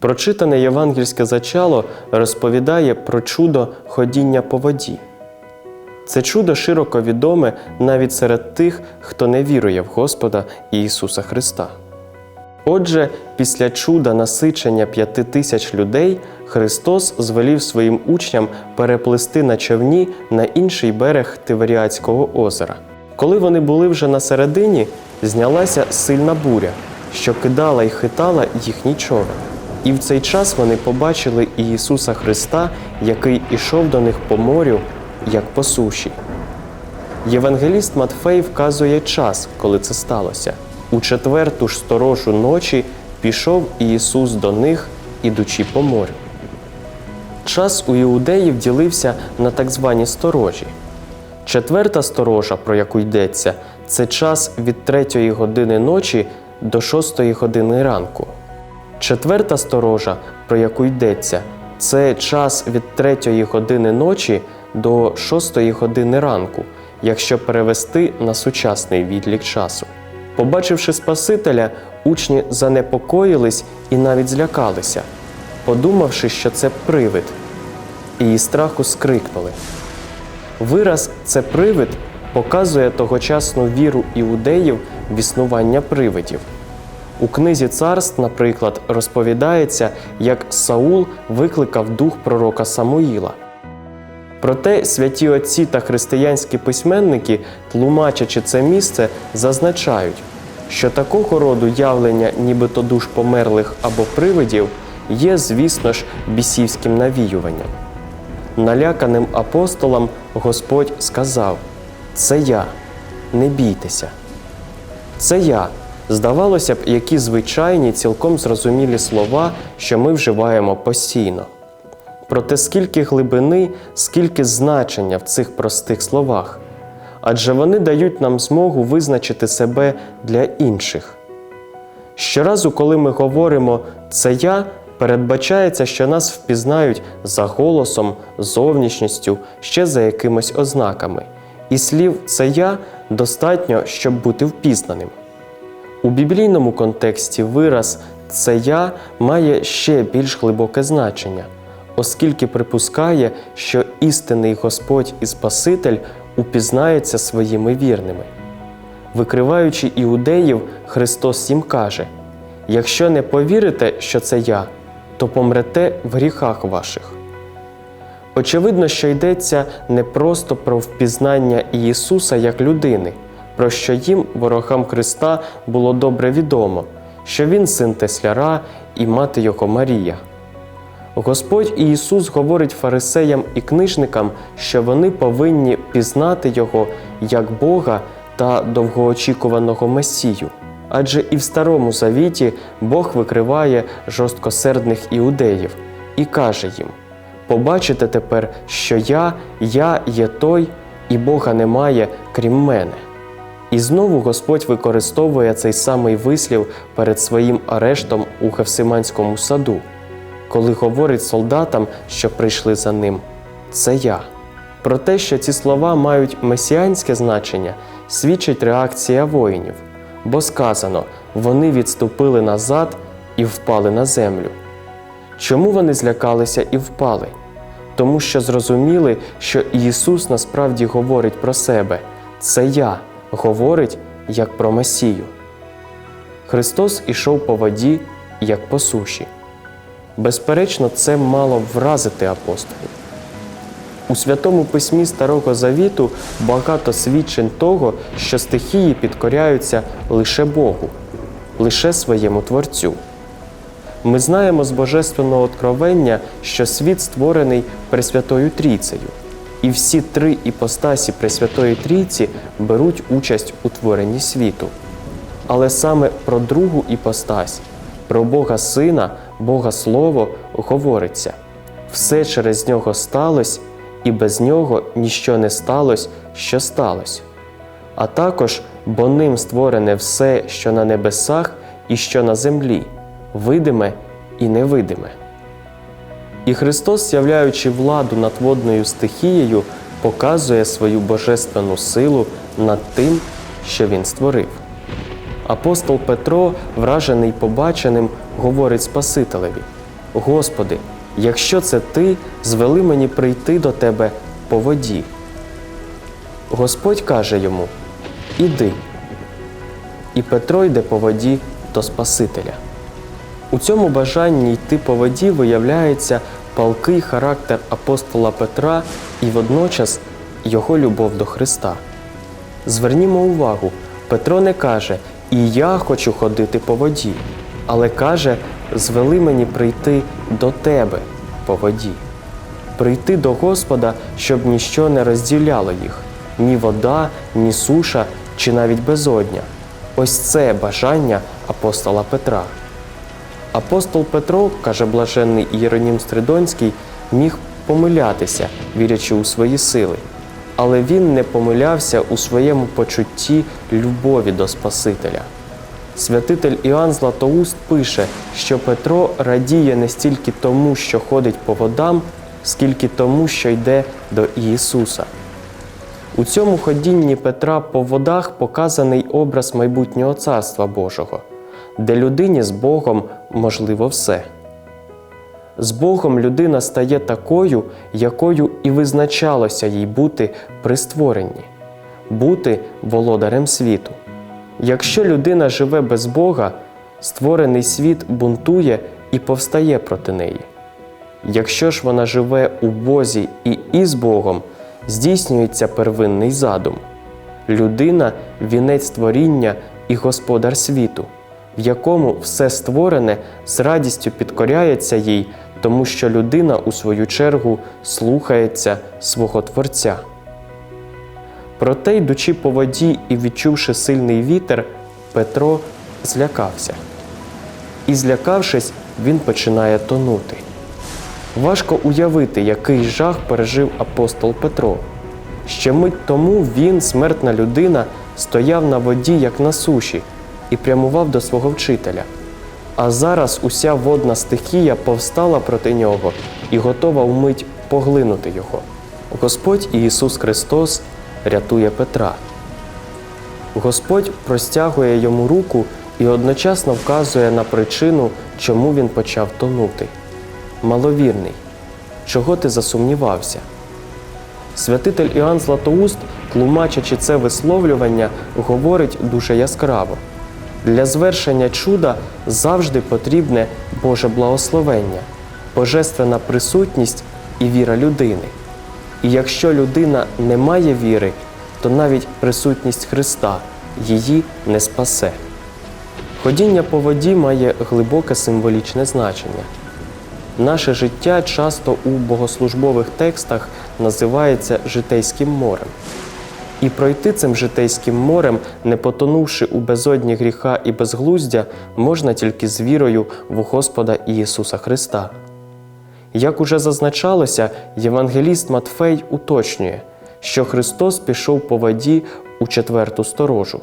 Прочитане євангельське зачало розповідає про чудо ходіння по воді. Це чудо широко відоме навіть серед тих, хто не вірує в Господа Ісуса Христа. Отже, після чуда насичення п'яти тисяч людей Христос звелів своїм учням переплисти на човні на інший берег Тиверіадського озера. Коли вони були вже на середині, знялася сильна буря, що кидала й хитала їхній човен. І в цей час вони побачили Ісуса Христа, який ішов до них по морю, як по суші. Євангеліст Матфей вказує час, коли це сталося. У четверту ж сторожу ночі пішов Ісус до них, ідучи по морю. Час у іудеїв ділився на так звані сторожі. Четверта сторожа, про яку йдеться, це час від третьої години ночі до шостої години ранку. Четверта сторожа, про яку йдеться, це час від третьої години ночі до шостої години ранку, якщо перевести на сучасний відлік часу. Побачивши Спасителя, учні занепокоїлись і навіть злякалися, подумавши, що це привид, і із страху скрикнули. Вираз це привид показує тогочасну віру іудеїв в існування привидів. У книзі царств, наприклад, розповідається, як Саул викликав дух пророка Самуїла. Проте святі отці та християнські письменники, тлумачачи це місце, зазначають, що такого роду явлення, нібито душ померлих або привидів, є, звісно ж, бісівським навіюванням. Наляканим апостолам Господь сказав: Це я, не бійтеся. Це я. Здавалося б, які звичайні, цілком зрозумілі слова, що ми вживаємо постійно. Проте скільки глибини, скільки значення в цих простих словах, адже вони дають нам змогу визначити себе для інших. Щоразу, коли ми говоримо це я, передбачається, що нас впізнають за голосом, зовнішністю, ще за якимись ознаками, і слів це я достатньо, щоб бути впізнаним. У біблійному контексті вираз це я має ще більш глибоке значення, оскільки припускає, що істинний Господь і Спаситель упізнається своїми вірними. Викриваючи іудеїв, Христос їм каже: якщо не повірите, що це я, то помрете в гріхах ваших. Очевидно, що йдеться не просто про впізнання Ісуса як людини, про що їм, ворогам Христа, було добре відомо, що Він син Тесляра і мати його Марія. Господь Ісус говорить фарисеям і книжникам, що вони повинні пізнати Його як Бога та довгоочікуваного Месію. Адже і в Старому Завіті Бог викриває жорсткосердних іудеїв і каже їм: Побачите тепер, що я, я є той, і Бога немає, крім мене. І знову Господь використовує цей самий вислів перед своїм арештом у Гефсиманському саду, коли говорить солдатам, що прийшли за ним: Це я. Про те, що ці слова мають месіанське значення, свідчить реакція воїнів, бо сказано, вони відступили назад і впали на землю. Чому вони злякалися і впали? Тому що зрозуміли, що Ісус насправді говорить про себе це я говорить як про Месію. Христос ішов по воді, як по суші. Безперечно, це мало вразити апостолів. У Святому Письмі Старого Завіту багато свідчень того, що стихії підкоряються лише Богу, лише своєму Творцю. Ми знаємо з Божественного откровення, що світ створений Пресвятою Трійцею, і всі три іпостасі Пресвятої Трійці беруть участь у творенні світу. Але саме про другу іпостась, про Бога Сина, Бога Слово говориться все через нього сталося, і без нього ніщо не сталося, що сталося. А також, бо ним створене все, що на небесах і що на землі, видиме і невидиме. І Христос, являючи владу над водною стихією, показує свою божественну силу над тим, що Він створив. Апостол Петро, вражений побаченим, говорить Спасителеві: Господи, якщо це ти, звели мені прийти до тебе по воді. Господь каже йому: Іди. І Петро йде по воді до Спасителя. У цьому бажанні йти по воді виявляється палкий характер апостола Петра і водночас його любов до Христа. Звернімо увагу, Петро не каже І я хочу ходити по воді, але каже, звели мені прийти до тебе по воді, прийти до Господа, щоб ніщо не розділяло їх ні вода, ні суша чи навіть безодня. Ось це бажання апостола Петра. Апостол Петро, каже блаженний Ієронім Стридонський, міг помилятися, вірячи у свої сили, але він не помилявся у своєму почутті любові до Спасителя. Святитель Іоанн Златоуст пише, що Петро радіє не стільки тому, що ходить по водам, скільки тому, що йде до Ісуса. У цьому ходінні Петра по водах показаний образ майбутнього Царства Божого, де людині з Богом можливо все. З Богом людина стає такою, якою і визначалося їй бути при створенні бути володарем світу. Якщо людина живе без Бога, створений світ бунтує і повстає проти неї. Якщо ж вона живе у Бозі і із Богом, здійснюється первинний задум. Людина вінець творіння і господар світу, в якому все створене з радістю підкоряється їй, тому що людина, у свою чергу, слухається свого Творця. Проте, йдучи по воді і відчувши сильний вітер, Петро злякався. І, злякавшись, він починає тонути. Важко уявити, який жах пережив апостол Петро. Ще мить тому він, смертна людина, стояв на воді, як на суші, і прямував до свого вчителя. А зараз уся водна стихія повстала проти нього і готова вмить поглинути його. Господь Ісус Христос рятує Петра. Господь простягує йому руку і одночасно вказує на причину, чому він почав тонути. Маловірний, чого ти засумнівався? Святитель Іоанн Златоуст, тлумачачи це висловлювання, говорить дуже яскраво. Для звершення чуда завжди потрібне Боже благословення, божественна присутність і віра людини. І якщо людина не має віри, то навіть присутність Христа її не спасе. Ходіння по воді має глибоке символічне значення. Наше життя часто у богослужбових текстах називається житейським морем. І пройти цим житейським морем, не потонувши у безодні гріха і безглуздя, можна тільки з вірою в Господа Ісуса Христа. Як уже зазначалося, євангеліст Матфей уточнює, що Христос пішов по воді у четверту сторожу.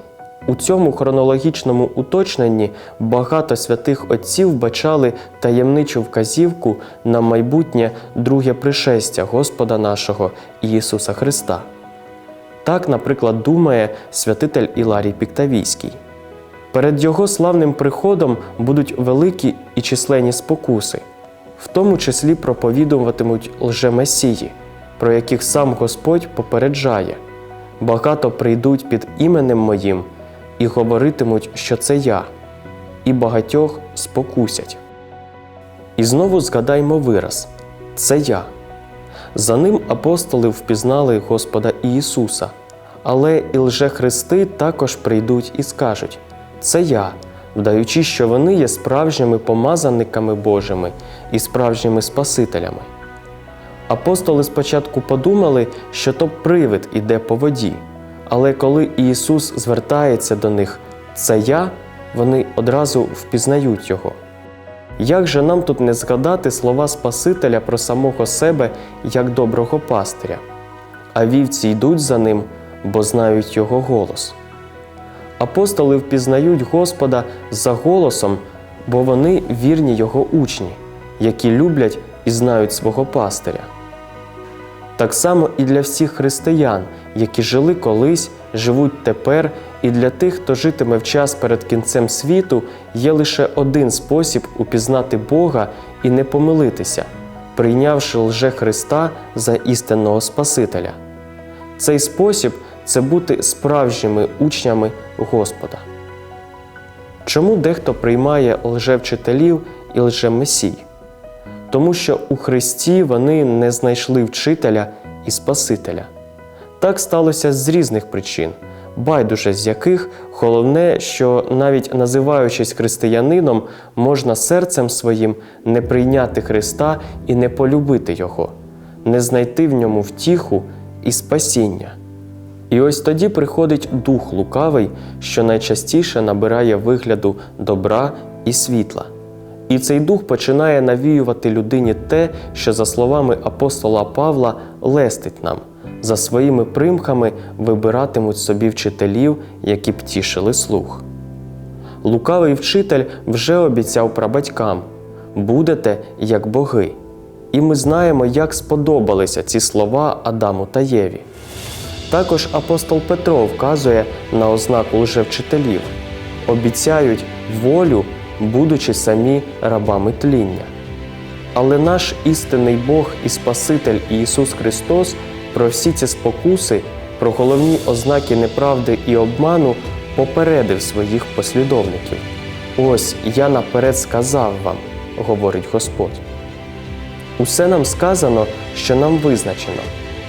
У цьому хронологічному уточненні багато святих отців бачали таємничу вказівку на майбутнє друге пришестя Господа нашого Ісуса Христа. Так, наприклад, думає святитель Іларій Піктавійський. Перед його славним приходом будуть великі і численні спокуси, в тому числі проповідуватимуть лжемесії, про яких сам Господь попереджає. Багато прийдуть під іменем моїм і говоритимуть, що це я, і багатьох спокусять. І знову згадаймо вираз це я. За ним апостоли впізнали Господа Ісуса, але і лжехристи також прийдуть і скажуть це я, вдаючи, що вони є справжніми помазаниками Божими і справжніми Спасителями. Апостоли спочатку подумали, що то привид іде по воді. Але коли Ісус звертається до них, це я, вони одразу впізнають Його. Як же нам тут не згадати слова Спасителя про самого себе як доброго пастиря? А вівці йдуть за ним, бо знають Його голос. Апостоли впізнають Господа за голосом, бо вони вірні Його учні, які люблять і знають свого пастиря. Так само і для всіх християн, які жили колись, живуть тепер, і для тих, хто житиме в час перед кінцем світу, є лише один спосіб упізнати Бога і не помилитися, прийнявши лже Христа за істинного Спасителя. Цей спосіб це бути справжніми учнями Господа. Чому дехто приймає лжевчителів і лжемесій? Тому що у Христі вони не знайшли вчителя і Спасителя. Так сталося з різних причин, байдуже з яких головне, що навіть називаючись християнином, можна серцем своїм не прийняти Христа і не полюбити Його, не знайти в ньому втіху і спасіння. І ось тоді приходить дух лукавий, що найчастіше набирає вигляду добра і світла. І цей дух починає навіювати людині те, що, за словами апостола Павла, лестить нам. За своїми примхами вибиратимуть собі вчителів, які б тішили слух. Лукавий вчитель вже обіцяв прабатькам будете як боги. І ми знаємо, як сподобалися ці слова Адаму та Єві. Також апостол Петро вказує на ознаку лжевчителів, обіцяють волю, будучи самі рабами тління. Але наш істинний Бог і Спаситель Ісус Христос про всі ці спокуси, про головні ознаки неправди і обману попередив своїх послідовників. Ось я наперед сказав вам, говорить Господь. Усе нам сказано, що нам визначено.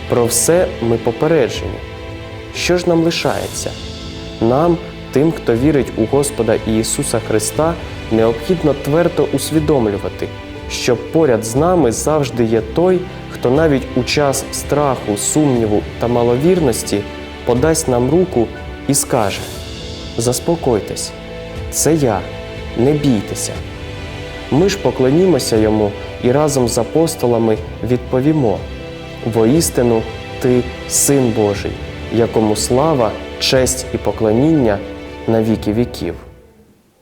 Про все ми попереджені. Що ж нам лишається? Нам, тим, хто вірить у Господа Ісуса Христа, необхідно твердо усвідомлювати, що поряд з нами завжди є той, хто навіть у час страху, сумніву та маловірності подасть нам руку і скаже: Заспокойтесь, це я, не бійтеся. Ми ж поклонімося йому і разом з апостолами відповімо: воістину ти син Божий, якому слава, честь і поклоніння на віки віків.